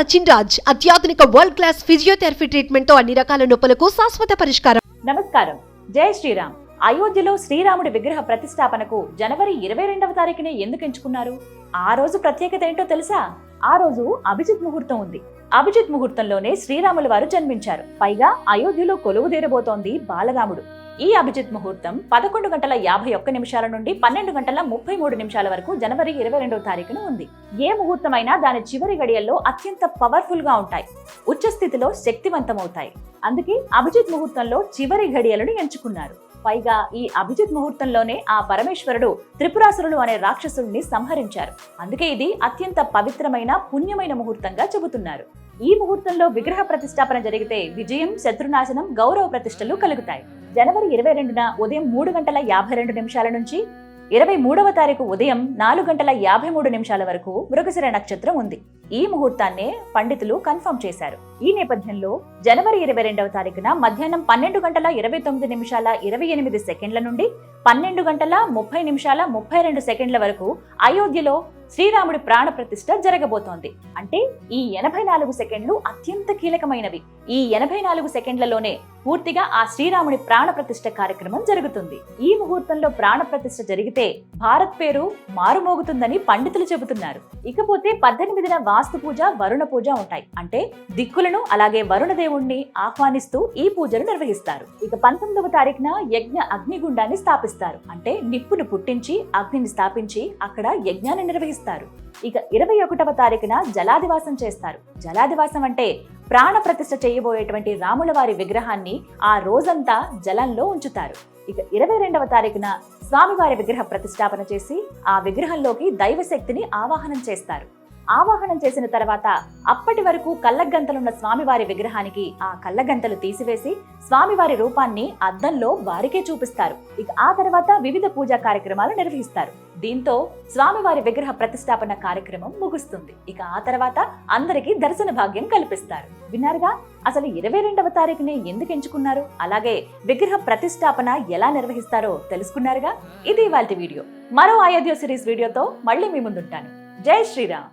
సచిన్ రాజ్ అత్యాధునిక world class physiotherapy ట్రీట్మెంట్తో అన్ని రకాల నొప్పులకు శాశ్వత పరిష్కారం. నమస్కారం. జై శ్రీరామ్. అయోధ్యలో శ్రీరాముడి విగ్రహ ప్రతిష్టాపనకు జనవరి ఇరవై రెండవ తారీఖునే ఎందుకు ఎంచుకున్నారు? ఆ రోజు ప్రత్యేకత ఏంటో తెలుసా? ఆ రోజు అభిజిత్ ముహూర్తం ఉంది. అభిజిత్ ముహూర్తంలోనే శ్రీరాముల వారు జన్మించారు. పైగా అయోధ్యలో కొలువుదీరబోతోంది బాలరాముడు. ఈ అభిజిత్ ముహూర్తం పదకొండు గంటల యాభై ఒక్క నిమిషాల నుండి పన్నెండు గంటల ముప్పై మూడు నిమిషాల వరకు జనవరి ఇరవై రెండవ తారీఖున ఉంది. ఏ ముహూర్తమైనా దాని చివరి గడియల్లో అత్యంత పవర్ఫుల్గా ఉంటాయి ఉచ్చస్థితిలో శక్తివంతమవుతాయి. అందుకే అభిజిత్ ముహూర్తంలో చివరి ఘడియలను ఎంచుకున్నారు. పైగా ఈ అభిజిత్ ముహూర్తంలోనే ఆ పరమేశ్వరుడు త్రిపురాసురులు అనే రాక్షసుడిని సంహరించారు. అందుకే ఇది అత్యంత పవిత్రమైన పుణ్యమైన ముహూర్తంగా చెబుతున్నారు. ఈ ముహూర్తంలో విగ్రహ ప్రతిష్టాపన జరిగితే విజయం శత్రునాశనం గౌరవ ప్రతిష్టలు కలుగుతాయి. జనవరి ఇరవై రెండున ఉదయం మూడు గంటల యాభై రెండు నిమిషాల నుంచి ఇరవై మూడవ తారీఖు ఉదయం నాలుగు గంటల యాభై మూడు నిమిషాల వరకు మృగశిర నక్షత్రం ఉంది. ఈ ముహూర్తాన్నే పండితులు కన్ఫర్మ్ చేశారు. ఈ నేపథ్యంలో జనవరి ఇరవై రెండవ తారీఖున మధ్యాహ్నం పన్నెండు గంటల ఇరవై తొమ్మిది నిమిషాల ఇరవై ఎనిమిది సెకండ్ల నుండి పన్నెండు గంటల ముప్పై నిమిషాల ముప్పై రెండు సెకండ్ల వరకు అయోధ్యలో శ్రీరాముడి ప్రాణ ప్రతిష్ఠ జరగబోతోంది. అంటే ఈ ఎనభై నాలుగు సెకండ్లు అత్యంత కీలకమైనవి. ఈ ఎనభై నాలుగు సెకండ్లలోనే పూర్తిగా ఆ శ్రీరాముడి ప్రాణప్రతిష్ఠ కార్యక్రమం జరుగుతుంది. ఈ ముహూర్తంలో ప్రాణప్రతిష్ఠ జరిగితే భారత్ పేరు మారుమోగుతుందని పండితులు చెబుతున్నారు. ఇకపోతే పద్దెనిమిదిన వాస్తు పూజ వరుణ పూజ ఉంటాయి. అంటే దిక్కులను అలాగే వరుణ దేవుణ్ణి ఆహ్వానిస్తూ ఈ పూజలు నిర్వహిస్తారు. ఇక పంతొమ్మిదవ తారీఖున యజ్ఞ అగ్నిగుండాన్ని స్థాపిస్తారు. అంటే నిప్పును పుట్టించి అగ్నిని స్థాపించి అక్కడ యజ్ఞాన్ని నిర్వహిస్తారు. ఇక ఇరవై ఒకటవ తారీఖున జలాదివాసం చేస్తారు. జలాదివాసం అంటే ప్రాణ ప్రతిష్ఠ చేయబోయేటువంటి రాముల వారి విగ్రహాన్ని ఆ రోజంతా జలంలో ఉంచుతారు. ఇక ఇరవై రెండవ తారీఖున స్వామివారి విగ్రహ ప్రతిష్టాపన చేసి ఆ విగ్రహంలోకి దైవశక్తిని ఆవాహనం చేస్తారు. ఆవాహనం చేసిన తర్వాత అప్పటి వరకు కళ్ళగంతలున్న స్వామివారి విగ్రహానికి ఆ కళ్ళగంతలు తీసివేసి స్వామివారి రూపాన్ని అద్దంలో వారికే చూపిస్తారు. ఇక ఆ తర్వాత వివిధ పూజా కార్యక్రమాలు నిర్వహిస్తారు. దీంతో స్వామివారి విగ్రహ ప్రతిష్టాపన కార్యక్రమం ముగుస్తుంది. ఇక ఆ తర్వాత అందరికీ దర్శన భాగ్యం కల్పిస్తారు. విన్నారుగా? అసలు ఇరవై రెండవ తారీఖునే ఎందుకు ఎంచుకున్నారు? అలాగే విగ్రహ ప్రతిష్టాపన ఎలా నిర్వహిస్తారో తెలుసుకున్నారుగా? ఇది ఇవాళ వీడియో. మరో అయోధ్య సిరీస్ వీడియోతో మళ్ళీ మీ ముందుంటాను. జై శ్రీరామ్.